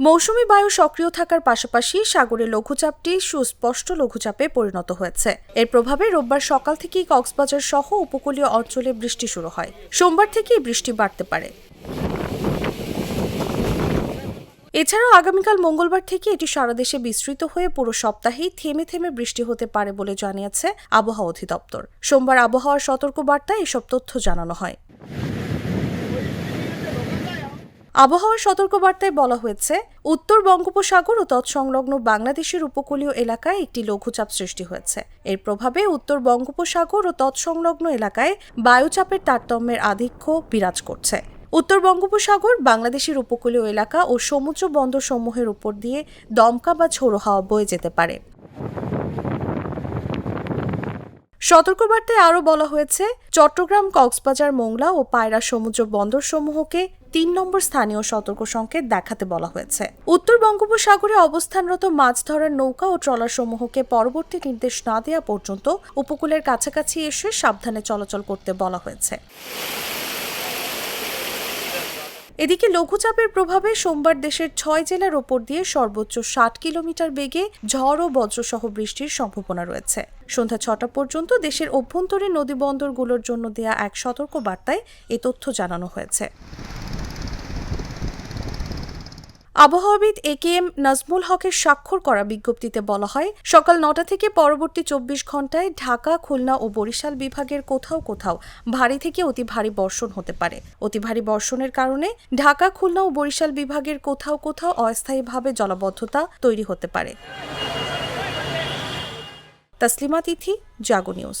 মৌসুমি বায়ু সক্রিয় থাকার পাশাপাশি সাগরে লঘুচাপটি সুস্পষ্ট লঘুচাপে পরিণত হয়েছে। এর প্রভাবে রোববার সকাল থেকেই কক্সবাজার সহ উপকূলীয় অঞ্চলে বৃষ্টি শুরু হয়। সোমবার থেকেই বৃষ্টি বাড়তে পারে। এছাড়াও আগামীকাল মঙ্গলবার থেকে এটি সারা দেশে বিস্তৃত হয়ে পুরো সপ্তাহেই থেমে থেমে বৃষ্টি হতে পারে বলে জানিয়েছে আবহাওয়া অধিদপ্তর। সোমবার আবহাওয়ার সতর্কবার্তায় এসব তথ্য জানানো হয়। আবহাওয়ার সতর্কবার্তায় বলা হয়েছে, উত্তর বঙ্গোপসাগর ও তৎসংলগ্ন বাংলাদেশের উপকূলীয় এলাকায় একটি লঘুচাপ সৃষ্টি হয়েছে। এর প্রভাবে উত্তর বঙ্গোপসাগর ও তৎসংলগ্ন এলাকায় বায়ুচাপের তারতম্যের আধিক্য বিরাজ করছে। উত্তর বঙ্গোপসাগর, বাংলাদেশের উপকূলীয় এলাকা ও সমুদ্র বন্দর সমূহের উপর দিয়ে দমকা বা ঝোড়ো হাওয়া বয়ে যেতে পারে। সতর্কবার্তায় আরও বলা হয়েছে, চট্টগ্রাম, কক্সবাজার, মোংলা ও পায়রা সমুদ্র বন্দর সমূহকে তিন নম্বর স্থানীয় সতর্ক সংকেত দেখাতে বলা হয়েছে। উত্তর বঙ্গোপসাগরে অবস্থানরত মাছ ধরার নৌকা ও ট্রলার সমূহকে পরবর্তী নির্দেশ না দেওয়া পর্যন্ত উপকূলের কাছাকাছি এসে সাবধানে চলাচল করতে বলা হয়েছে। এদিকে লঘুচাপের প্রভাবে সোমবার দেশের ছয় জেলার ওপর দিয়ে সর্বোচ্চ ষাট কিলোমিটার বেগে ঝড় ও বজ্রসহ বৃষ্টির সম্ভাবনা রয়েছে। সন্ধ্যা ছটা পর্যন্ত দেশের অভ্যন্তরীণ নদী বন্দরগুলোর জন্য দেয়া এক সতর্ক বার্তায় এ তথ্য জানানো হয়েছে। আবহাওয়াবিদ এ কে এম নাজমুল হকের স্বাক্ষর করা বিজ্ঞপ্তিতে বলা হয়, সকাল নটা থেকে পরবর্তী চব্বিশ ঘন্টায় ঢাকা, খুলনা ও বরিশাল বিভাগের কোথাও কোথাও ভারী থেকে অতি ভারী বর্ষণ হতে পারে। অতি ভারী বর্ষণের কারণে ঢাকা, খুলনা ও বরিশাল বিভাগের কোথাও কোথাও অস্থায়ীভাবে জলাবদ্ধতা তৈরি হতে পারে। তসলিমা তিথি, জাগো নিউজ।